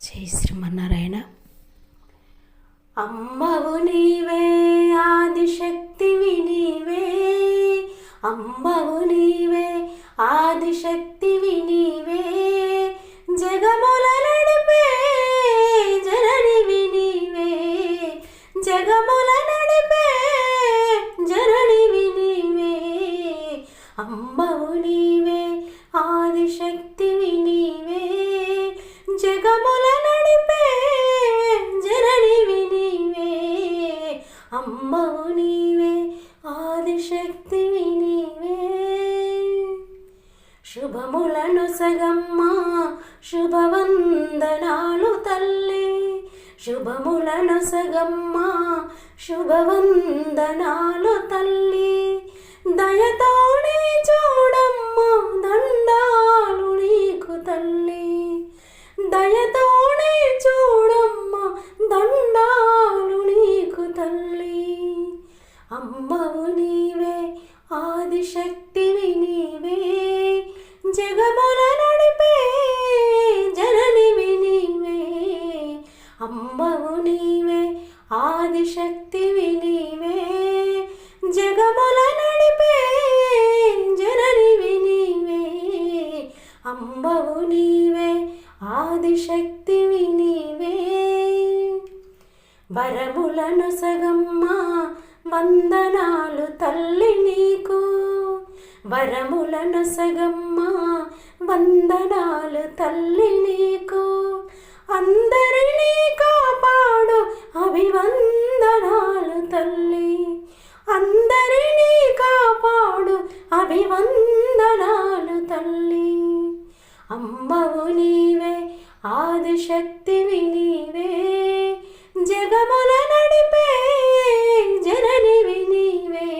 జై శ్రీమన్నారాయణ. అమ్మవు నీవే ఆదిశక్తివి నీవే అమ్మవు నీవే ఆదిశక్తివి నీవే జగముల నడిపే జననివి నీవే జగముల నడిపే జననివి నీవే అమ్మవు నీవే ఆదిశక్తివి నీవే. శుభములను సగమ్మ శుభవందనాలు తల్లి. శుభములను సగమ్మ శుభవందనాలు తల్లి. దయతోనే చూడమ్మ దండాలు నీకు తల్లి. దయతోనే చూడమ్మ దండాలు నీకు తల్లి. అమ్మవు నీ అమ్మవు నీవే ఆదిశక్తివి నీవే జగముల నడిపే జననివి నీవే అమ్మవు నీవే ఆదిశక్తివి నీవే వరములను సగమ్మ వందనాలు తల్లి నీకు. వరములను సగమ్మ వందనాలు తల్లి నీకు. అందరినీ కాపాడు అభివందనాలు తల్లి. అందరినీ కాపాడు అభివందనాలు తల్లి. అమ్మవు నీవే ఆదిశక్తివి నీవే జగముల నడిపే జననివి నీవే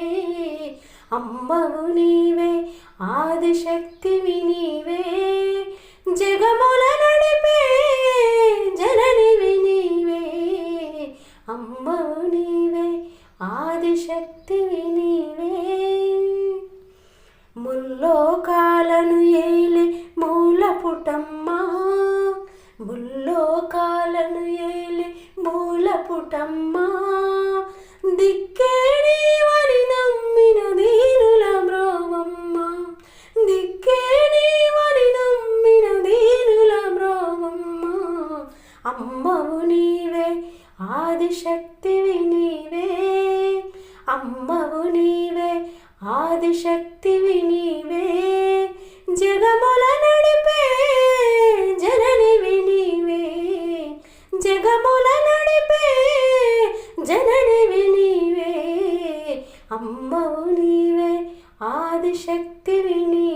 అమ్మవు నీవే ఆదిశక్తివి నీవే ఆదిశక్తివి నీవే. ముల్లోకాలను ఏలే మూల పుటమ్మా ముల్లోకాలను ఏలే మూల పుటమ్మా దిక్కే నీవని నమ్మిన దీనుల బ్రోవమ్మ దిక్కే వరి నమ్మిన దీనుల బ్రోవమ్మ అమ్మవు నీవే ఆదిశక్తివి నీవే. అమ్మవు నీవే ఆదిశక్తివి నీవే జగముల నడిపే జననివి నీవే జగముల నడిపే జననివి నీవే అమ్మవు నీవే ఆదిశక్తివి నీవే